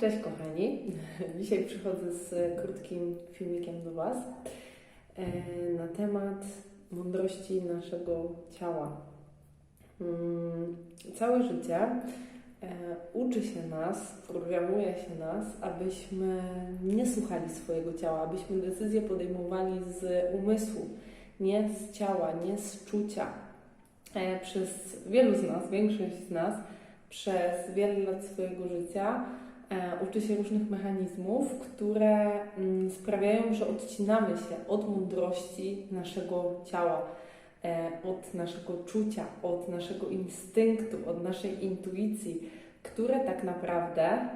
Cześć kochani. Dzisiaj przychodzę z krótkim filmikiem do Was e, na temat mądrości naszego ciała. Mm, Całe życie e, uczy się nas, programuje się nas, abyśmy nie słuchali swojego ciała, abyśmy decyzje podejmowali z umysłu, nie z ciała, nie z czucia. E, Przez wielu z nas, większość z nas, przez wiele lat swojego życia uczy się różnych mechanizmów, które mm, sprawiają, że odcinamy się od mądrości naszego ciała, e, od naszego czucia, od naszego instynktu, od naszej intuicji, które tak naprawdę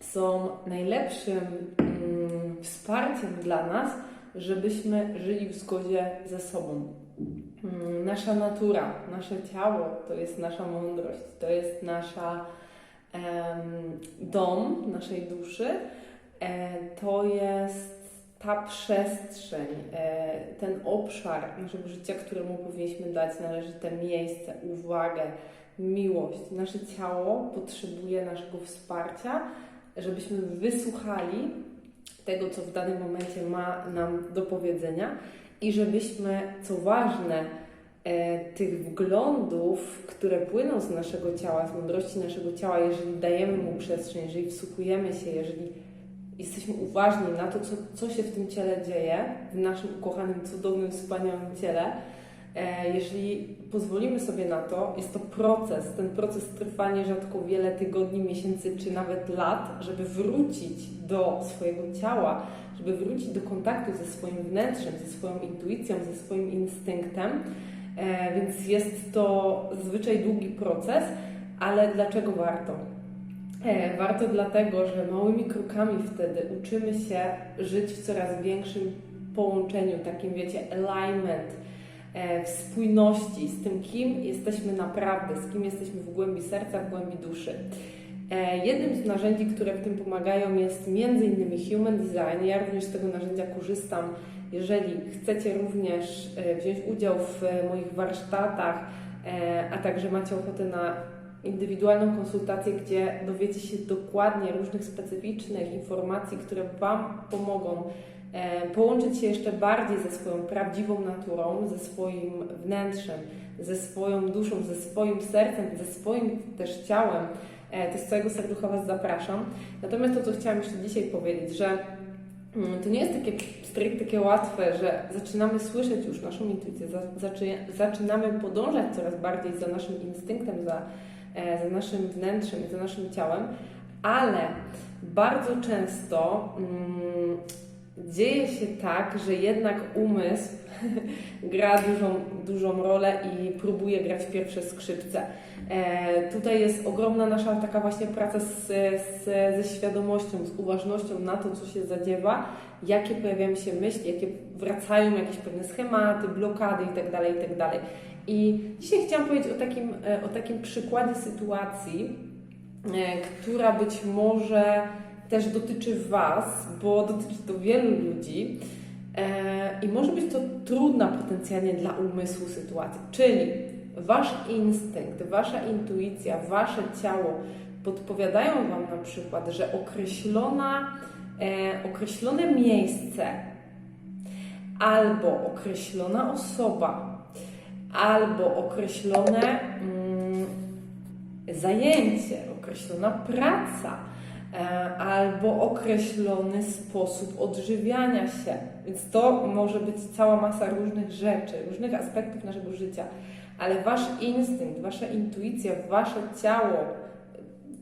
są najlepszym mm, wsparciem dla nas, żebyśmy żyli w zgodzie ze sobą. Mm, Nasza natura, nasze ciało to jest nasza mądrość, to jest nasza dom naszej duszy, e, to jest ta przestrzeń, e, ten obszar naszego życia, któremu powinniśmy dać należyte miejsce, uwagę, miłość. Nasze ciało potrzebuje naszego wsparcia, żebyśmy wysłuchali tego, co w danym momencie ma nam do powiedzenia i żebyśmy, co ważne, tych wglądów, które płyną z naszego ciała, z mądrości naszego ciała, jeżeli dajemy mu przestrzeń, jeżeli wsłuchujemy się, jeżeli jesteśmy uważni na to, co, co się w tym ciele dzieje, w naszym ukochanym, cudownym, wspaniałym ciele, e, jeżeli pozwolimy sobie na to, jest to proces. Ten proces trwa nierzadko wiele tygodni, miesięcy czy nawet lat, żeby wrócić do swojego ciała, żeby wrócić do kontaktu ze swoim wnętrzem, ze swoją intuicją, ze swoim instynktem. E, więc jest to zazwyczaj długi proces, ale dlaczego warto? E, warto dlatego, że małymi krokami wtedy uczymy się żyć w coraz większym połączeniu, takim wiecie, alignment, e, w spójności z tym, kim jesteśmy naprawdę, z kim jesteśmy w głębi serca, w głębi duszy. E, Jednym z narzędzi, które w tym pomagają jest m.in. Human Design. Ja również z tego narzędzia korzystam. Jeżeli chcecie również e, wziąć udział w e, moich warsztatach, e, a także macie ochotę na indywidualną konsultację, gdzie dowiecie się dokładnie różnych specyficznych informacji, które Wam pomogą połączyć się jeszcze bardziej ze swoją prawdziwą naturą, ze swoim wnętrzem, ze swoją duszą, ze swoim sercem, ze swoim też ciałem, to z całego serducha Was zapraszam. Natomiast to, co chciałam jeszcze dzisiaj powiedzieć, że to nie jest takie stricte takie łatwe, że zaczynamy słyszeć już naszą intuicję, za- zaczy, zaczynamy podążać coraz bardziej za naszym instynktem, za, e, za naszym wnętrzem, za naszym ciałem, ale bardzo często mm, dzieje się tak, że jednak umysł gra dużą, dużą rolę i próbuje grać pierwsze skrzypce. E, tutaj jest ogromna nasza taka właśnie praca z, z, ze świadomością, z uważnością na to, co się zadziewa, jakie pojawiają się myśli, jakie wracają jakieś pewne schematy, blokady itd. itd. I dzisiaj chciałam powiedzieć o takim, e, o takim przykładzie sytuacji, e, która być może też dotyczy Was, bo dotyczy to wielu ludzi. E, I może być to trudna potencjalnie dla umysłu sytuacja. Czyli Wasz instynkt, Wasza intuicja, Wasze ciało podpowiadają Wam na przykład, że określona, e, określone miejsce albo określona osoba, albo określone mm, zajęcie, określona praca, albo określony sposób odżywiania się. Więc to może być cała masa różnych rzeczy, różnych aspektów naszego życia, ale wasz instynkt, wasza intuicja, wasze ciało,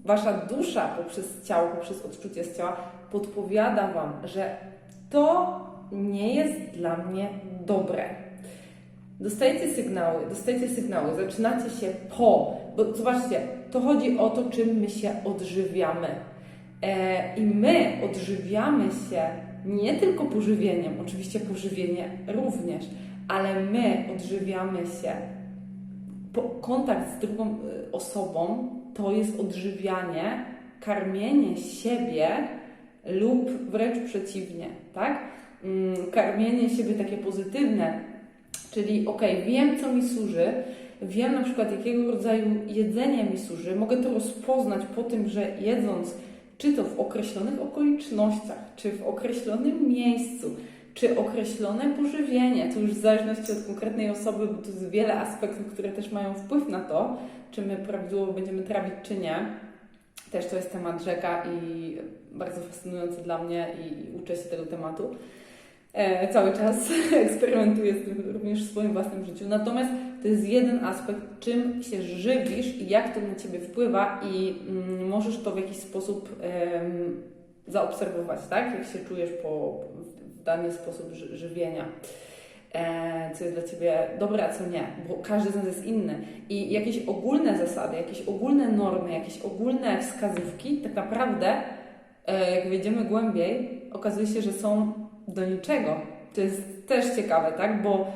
wasza dusza poprzez ciało, poprzez odczucie z ciała podpowiada wam, że to nie jest dla mnie dobre. Dostajecie sygnały, dostajecie sygnały, zaczynacie się po, bo zobaczcie, to chodzi o to, czym my się odżywiamy. E, I my odżywiamy się nie tylko pożywieniem, oczywiście pożywienie również, ale my odżywiamy się. Kontakt z drugą y, osobą to jest odżywianie, karmienie siebie lub wręcz przeciwnie, tak? Mm, Karmienie siebie takie pozytywne, czyli ok, wiem co mi służy, wiem na przykład jakiego rodzaju jedzenie mi służy, mogę to rozpoznać po tym, że jedząc czy to w określonych okolicznościach, czy w określonym miejscu, czy określone pożywienie, to już w zależności od konkretnej osoby, bo to jest wiele aspektów, które też mają wpływ na to, czy my prawidłowo będziemy trawić, czy nie. Też to jest temat rzeka i bardzo fascynujący dla mnie i uczę się tego tematu. E, cały czas eksperymentuję z tym również w swoim własnym życiu. Natomiast to jest jeden aspekt, czym się żywisz i jak to na Ciebie wpływa i mm, możesz to w jakiś sposób zaobserwować, tak? Jak się czujesz po, w dany sposób ży, żywienia. E, co jest dla Ciebie dobre, a co nie, bo każdy z nas jest inny. I jakieś ogólne zasady, jakieś ogólne normy, jakieś ogólne wskazówki, tak naprawdę, e, jak wejdziemy głębiej, okazuje się, że są do niczego. To jest też ciekawe, tak? Bo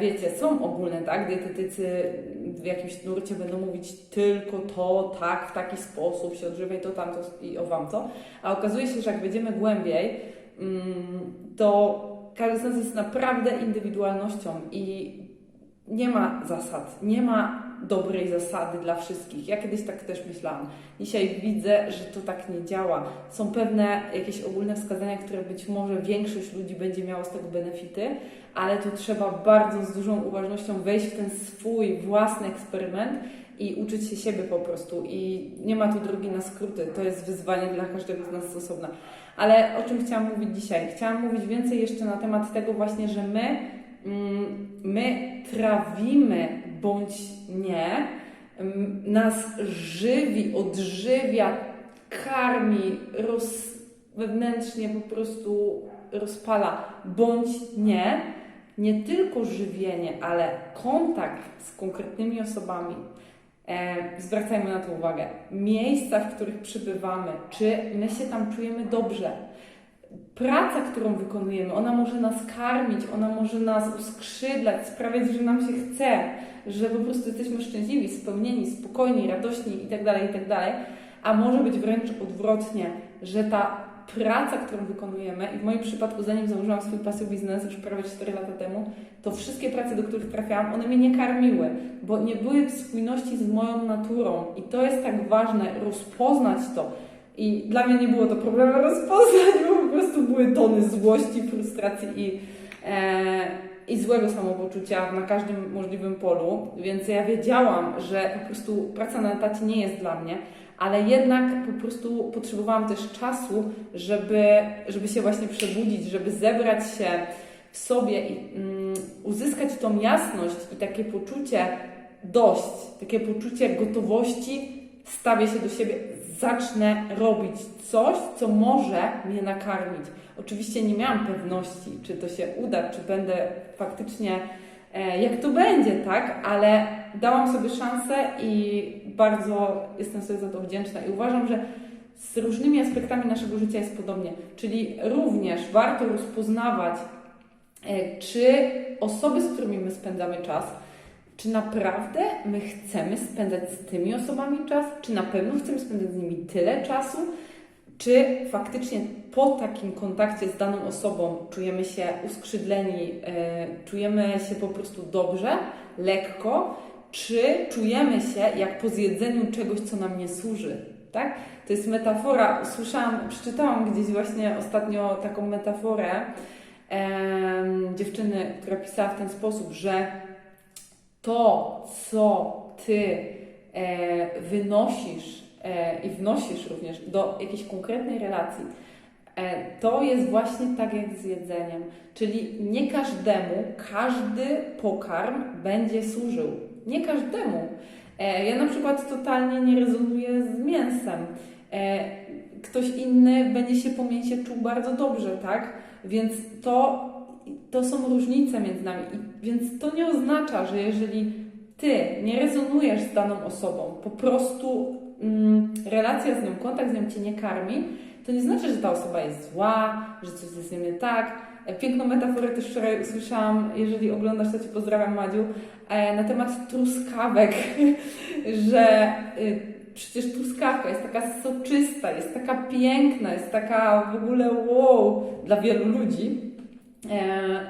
wiecie, są ogólne, tak? Dietetycy w jakimś nurcie będą mówić tylko to, tak, w taki sposób się odżywiaj, to, tamto i owam to. A okazuje się, że jak wejdziemy głębiej, mm, to każdy z nas jest naprawdę indywidualnością i nie ma zasad, nie ma dobrej zasady dla wszystkich. Ja kiedyś tak też myślałam. Dzisiaj widzę, że to tak nie działa. Są pewne jakieś ogólne wskazania, które być może większość ludzi będzie miała z tego benefity, ale tu trzeba bardzo z dużą uważnością wejść w ten swój własny eksperyment i uczyć się siebie po prostu. I nie ma tu drogi na skróty. To jest wyzwanie dla każdego z nas osobna. Ale o czym chciałam mówić dzisiaj? Chciałam mówić więcej jeszcze na temat tego właśnie, że my, mm, my trawimy bądź nie, nas żywi, odżywia, karmi, roz, wewnętrznie po prostu rozpala bądź nie, nie tylko żywienie, ale kontakt z konkretnymi osobami, E, zwracajmy na to uwagę. Miejsca, w których przybywamy, czy my się tam czujemy dobrze. Praca, którą wykonujemy, ona może nas karmić, ona może nas uskrzydlać, sprawiać, że nam się chce, że po prostu jesteśmy szczęśliwi, spełnieni, spokojni, radośni itd., itd., a może być wręcz odwrotnie, że ta praca, którą wykonujemy, i w moim przypadku, zanim założyłam swój pasy biznes już prawie 4 lata temu, to wszystkie prace, do których trafiałam, one mnie nie karmiły, bo nie były w spójności z moją naturą. I to jest tak ważne, rozpoznać to. I dla mnie nie było to problemu rozpoznać, bo po prostu były tony złości, frustracji i, e, i złego samopoczucia na każdym możliwym polu. Więc ja wiedziałam, że po prostu praca na etacie nie jest dla mnie ale jednak po prostu potrzebowałam też czasu, żeby, żeby się właśnie przebudzić, żeby zebrać się w sobie i mm, uzyskać tą jasność i takie poczucie dość, takie poczucie gotowości, stawię się do siebie, zacznę robić coś, co może mnie nakarmić. Oczywiście nie miałam pewności, czy to się uda, czy będę faktycznie E, jak to będzie, tak? Ale dałam sobie szansę i bardzo jestem sobie za to wdzięczna i uważam, że z różnymi aspektami naszego życia jest podobnie. Czyli również warto rozpoznawać, e, czy osoby, z którymi my spędzamy czas, czy naprawdę my chcemy spędzać z tymi osobami czas, czy na pewno chcemy spędzać z nimi tyle czasu, czy faktycznie po takim kontakcie z daną osobą czujemy się uskrzydleni, e, czujemy się po prostu dobrze, lekko, czy czujemy się jak po zjedzeniu czegoś, co nam nie służy. Tak? To jest metafora, słyszałam, przeczytałam gdzieś właśnie ostatnio taką metaforę dziewczyny, która pisała w ten sposób, że to, co ty e, wynosisz E, i wnosisz również do jakiejś konkretnej relacji, e, to jest właśnie tak jak z jedzeniem. Czyli nie każdemu każdy pokarm będzie służył. Nie każdemu. E, ja na przykład totalnie nie rezonuję z mięsem. Ktoś inny będzie się po mięsie czuł bardzo dobrze, tak? Więc to, to są różnice między nami. I, więc to nie oznacza, że jeżeli ty nie rezonujesz z daną osobą, po prostu mm, relacja z nią, kontakt z nią cię nie karmi, to nie znaczy, że ta osoba jest zła, że coś jest nie tak. E, piękną metaforę też wczoraj usłyszałam, jeżeli oglądasz, to Cię pozdrawiam Madziu, e, na temat truskawek, że y, przecież truskawka jest taka soczysta, jest taka piękna, jest taka w ogóle wow dla wielu ludzi. E,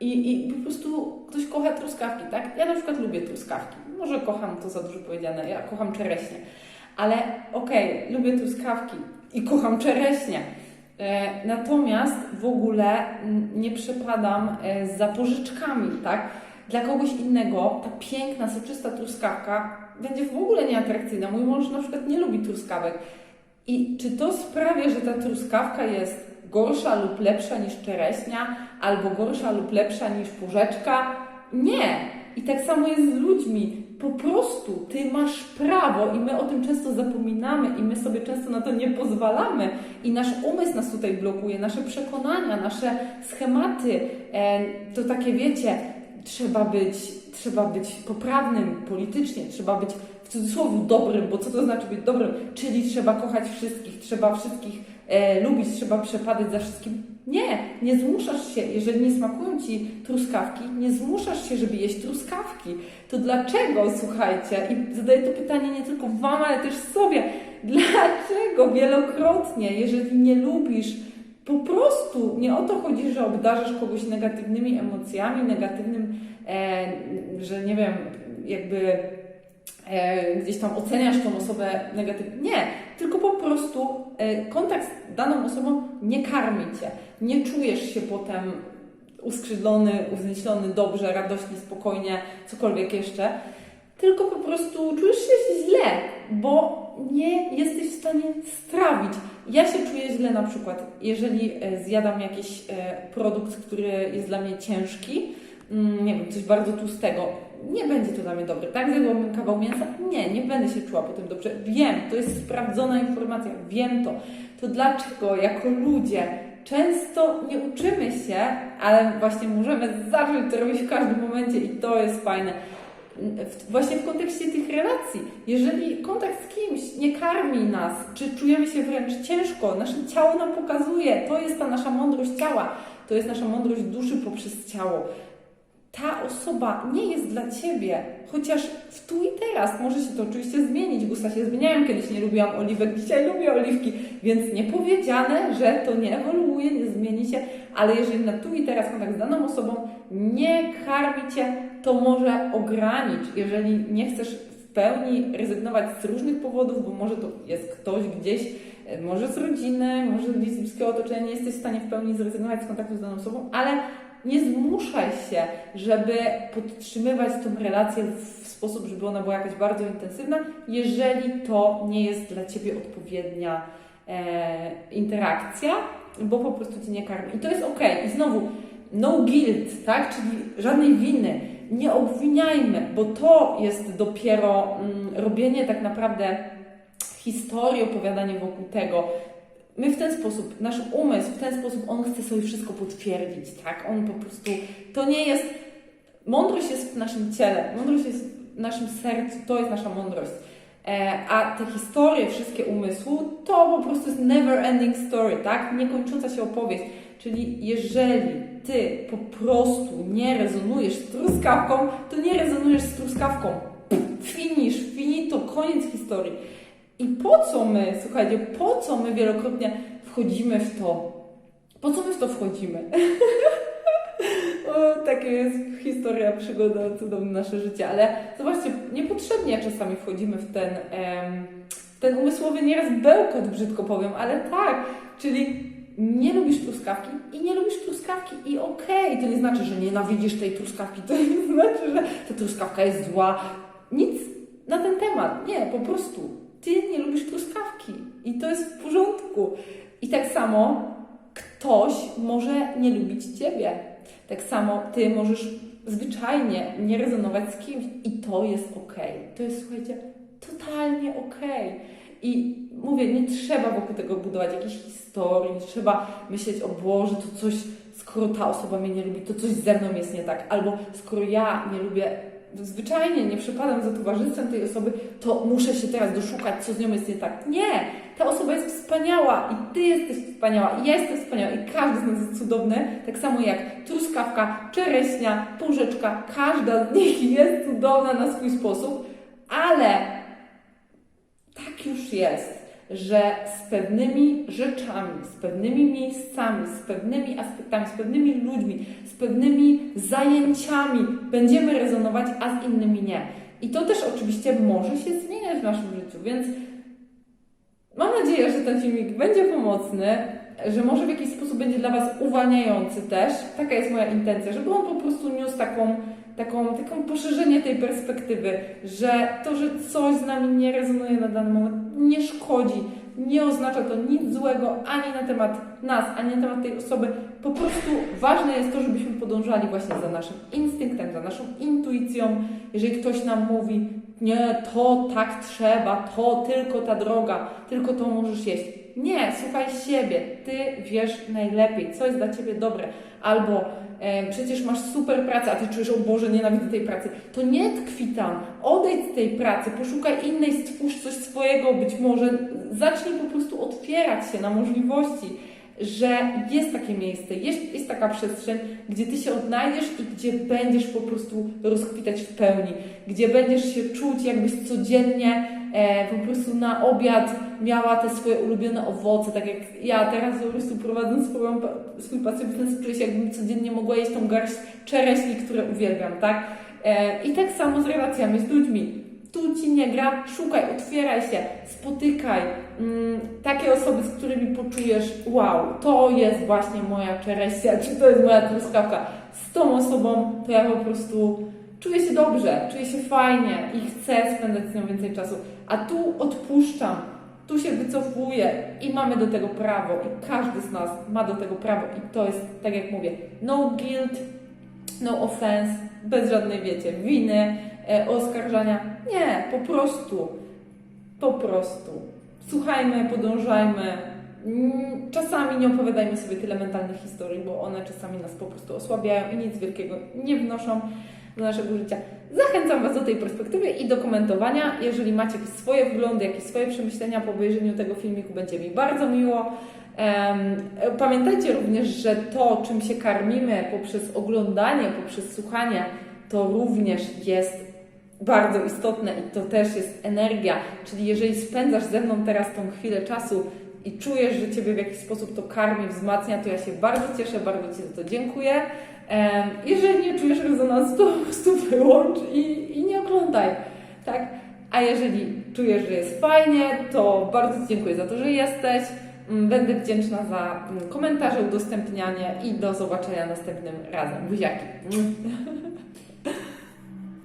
I, I po prostu ktoś kocha truskawki, tak? Ja na przykład lubię truskawki Może kocham, to za dużo powiedziane, ja kocham czereśnie. Ale okej, lubię truskawki i kocham czereśnie. E, Natomiast w ogóle nie przepadam e, za pożyczkami, tak? Dla kogoś innego ta piękna, soczysta truskawka będzie w ogóle nieatrakcyjna. Mój mąż na przykład nie lubi truskawek. I czy to sprawia, że ta truskawka jest gorsza lub lepsza niż czereśnia, albo gorsza lub lepsza niż porzeczka? Nie. I tak samo jest z ludźmi. Po prostu ty masz prawo i my o tym często zapominamy i my sobie często na to nie pozwalamy i nasz umysł nas tutaj blokuje, nasze przekonania, nasze schematy, e, to takie wiecie, trzeba być, trzeba być poprawnym politycznie, trzeba być w cudzysłowie dobrym, bo co to znaczy być dobrym? Czyli trzeba kochać wszystkich, trzeba wszystkich e, lubić, trzeba przepadać za wszystkim. Nie, nie zmuszasz się, jeżeli nie smakują Ci truskawki, nie zmuszasz się, żeby jeść truskawki. To dlaczego, słuchajcie, i zadaję to pytanie nie tylko Wam, ale też sobie, dlaczego wielokrotnie, jeżeli nie lubisz, po prostu nie o to chodzi, że obdarzasz kogoś negatywnymi emocjami, negatywnym, e, że nie wiem, jakby e, gdzieś tam oceniasz tą osobę negatywnie. Nie, tylko po prostu e, kontakt z daną osobą nie karmi cię. Nie czujesz się potem uskrzydlony, uwznieślony, dobrze, radośnie, spokojnie, cokolwiek jeszcze. Tylko po prostu czujesz się źle, bo nie jesteś w stanie strawić. Ja się czuję źle na przykład, jeżeli e, zjadam jakiś e, produkt, który jest dla mnie ciężki, mm, nie wiem, coś bardzo tłustego, nie będzie to dla mnie dobre. Tak, zjadłabym kawał mięsa? Nie, nie będę się czuła potem dobrze. Wiem, to jest sprawdzona informacja, wiem to. To dlaczego jako ludzie często nie uczymy się, ale właśnie możemy zacząć to robić w każdym momencie i to jest fajne. Właśnie w kontekście tych relacji. Jeżeli kontakt z kimś nie karmi nas, czy czujemy się wręcz ciężko, nasze ciało nam pokazuje, to jest ta nasza mądrość ciała, to jest nasza mądrość duszy poprzez ciało ta osoba nie jest dla Ciebie, chociaż w tu i teraz może się to oczywiście zmienić. Gusta się zmieniają, kiedyś nie lubiłam oliwek, dzisiaj lubię oliwki, więc nie powiedziane, że to nie ewoluuje, nie zmieni się, ale jeżeli na tu i teraz kontakt z daną osobą nie karmi Cię, to może ogranicz. Jeżeli nie chcesz w pełni rezygnować z różnych powodów, bo może to jest ktoś gdzieś, e, może z rodziny, może z bliskiego otoczenia, nie jesteś w stanie w pełni zrezygnować z kontaktu z daną osobą, ale nie zmuszaj się, żeby podtrzymywać tą relację w sposób, żeby ona była jakaś bardzo intensywna, jeżeli to nie jest dla Ciebie odpowiednia e, interakcja, bo po prostu Cię nie karmi. I to jest ok. I znowu, no guilt, tak? Czyli żadnej winy. Nie obwiniajmy, bo to jest dopiero mm, robienie tak naprawdę historii, opowiadanie wokół tego, my w ten sposób, nasz umysł w ten sposób, on chce sobie wszystko potwierdzić, tak? On po prostu, to nie jest, mądrość jest w naszym ciele, mądrość jest w naszym sercu, to jest nasza mądrość. E, a te historie, wszystkie umysłu, to po prostu jest never ending story, tak? Niekończąca się opowieść. Czyli jeżeli ty po prostu nie rezonujesz z truskawką, to nie rezonujesz z truskawką. Finish, finito, koniec historii. I po co my, słuchajcie, po co my wielokrotnie wchodzimy w to? Po co my w to wchodzimy? o, takie jest historia, przygoda, cudowne nasze życie, ale zobaczcie, niepotrzebnie czasami wchodzimy w ten, ten umysłowy nieraz bełkot, brzydko powiem, ale tak, czyli nie lubisz truskawki i nie lubisz truskawki i okej, okay, to nie znaczy, że nienawidzisz tej truskawki, to nie znaczy, że ta truskawka jest zła, nic na ten temat, nie, po prostu ty nie lubisz truskawki i to jest w porządku. I tak samo ktoś może nie lubić ciebie. Tak samo ty możesz zwyczajnie nie rezonować z kimś i to jest ok. To jest, słuchajcie, totalnie ok. I mówię, nie trzeba wokół tego budować jakiejś historii, nie trzeba myśleć, o Boże, to coś, skoro ta osoba mnie nie lubi, to coś ze mną jest nie tak. Albo skoro ja nie lubię zwyczajnie nie przepadam za towarzystwem tej osoby, to muszę się teraz doszukać, co z nią jest nie tak. Nie! Ta osoba jest wspaniała i ty jesteś wspaniała i ja jestem wspaniała i każdy z nas jest cudowny, tak samo jak truskawka, czereśnia, półrzeczka, każda z nich jest cudowna na swój sposób, ale tak już jest że z pewnymi rzeczami, z pewnymi miejscami, z pewnymi aspektami, z pewnymi ludźmi, z pewnymi zajęciami będziemy rezonować, a z innymi nie. I to też oczywiście może się zmieniać w naszym życiu, więc mam nadzieję, że ten filmik będzie pomocny, że może w jakiś sposób będzie dla Was uwalniający też. Taka jest moja intencja, żeby on po prostu niósł taką, taką, taką poszerzenie tej perspektywy, że to, że coś z nami nie rezonuje na dany moment, nie szkodzi, nie oznacza to nic złego ani na temat nas, ani na temat tej osoby. Po prostu ważne jest to, żebyśmy podążali właśnie za naszym instynktem, za naszą intuicją. Jeżeli ktoś nam mówi, nie, to tak trzeba, to tylko ta droga, tylko to możesz jeść. Nie, słuchaj siebie, ty wiesz najlepiej, co jest dla ciebie dobre. Albo e, przecież masz super pracę, a ty czujesz, o Boże, nienawidzę tej pracy. To nie tkwi tam, odejdź z tej pracy, poszukaj innej, stwórz coś swojego, być może zacznij po prostu otwierać się na możliwości, że jest takie miejsce, jest, jest taka przestrzeń, gdzie ty się odnajdziesz i gdzie będziesz po prostu rozkwitać w pełni, gdzie będziesz się czuć, jakbyś codziennie e, po prostu na obiad miała te swoje ulubione owoce, tak jak ja teraz po prostu prowadząc swoją, swój pasję biznes, czuję się jakbym codziennie mogła jeść tą garść czereśni, które uwielbiam, tak? E, I tak samo z relacjami z ludźmi. Tu ci nie gra, szukaj, otwieraj się, spotykaj mm, takie osoby, z którymi poczujesz, wow, to jest właśnie moja czereśnia, czy to jest moja truskawka. Z tą osobą to ja po prostu czuję się dobrze, czuję się fajnie i chcę spędzać z nią więcej czasu. A tu odpuszczam, tu się wycofuję i mamy do tego prawo i każdy z nas ma do tego prawo i to jest, tak jak mówię, no guilt, no offense, bez żadnej, wiecie, winy, oskarżania. Nie, po prostu, po prostu. Słuchajmy, podążajmy. Mm, Czasami nie opowiadajmy sobie tyle mentalnych historii, bo one czasami nas po prostu osłabiają i nic wielkiego nie wnoszą do naszego życia. Zachęcam Was do tej perspektywy i do komentowania. Jeżeli macie jakieś swoje wglądy, jakieś swoje przemyślenia po obejrzeniu tego filmiku, będzie mi bardzo miło. Pamiętajcie również, że to, czym się karmimy poprzez oglądanie, poprzez słuchanie, to również jest bardzo istotne i to też jest energia. Czyli jeżeli spędzasz ze mną teraz tą chwilę czasu i czujesz, że Ciebie w jakiś sposób to karmi, wzmacnia, to ja się bardzo cieszę, bardzo Ci za to dziękuję. Jeżeli nie czujesz rezonansu, to po prostu wyłącz i, i nie oglądaj. Tak? A jeżeli czujesz, że jest fajnie, to bardzo Ci dziękuję za to, że jesteś. Mm, Będę wdzięczna za mm, komentarze, udostępnianie i do zobaczenia następnym razem. Buziaki.